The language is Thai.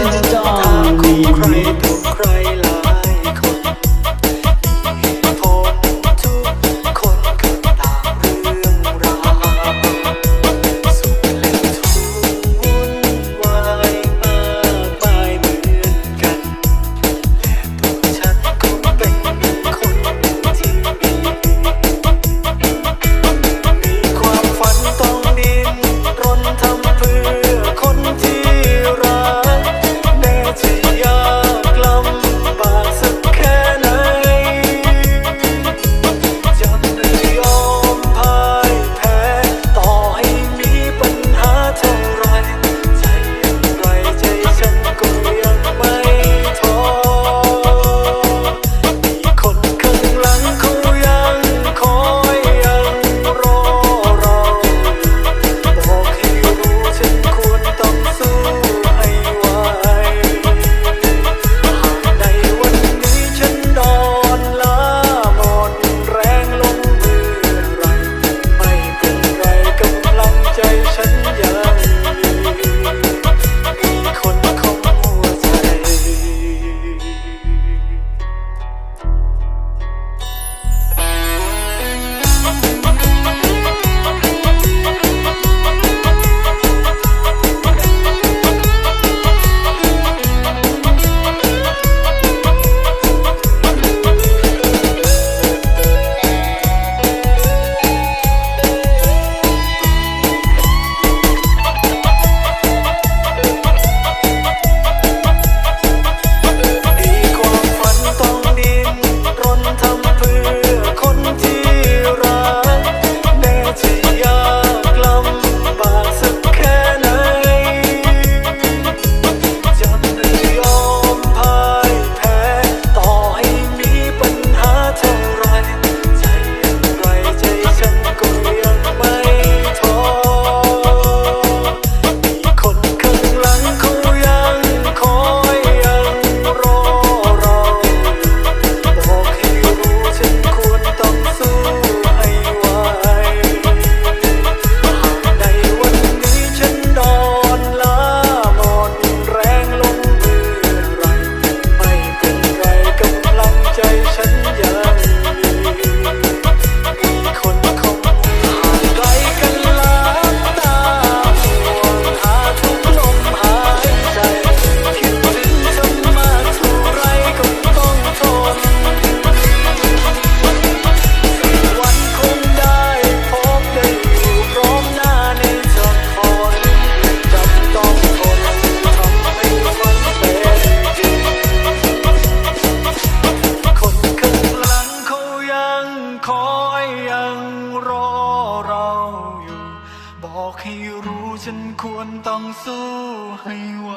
in the dark. บอกให้รู้ฉันควรต้องสู้ให้ไหว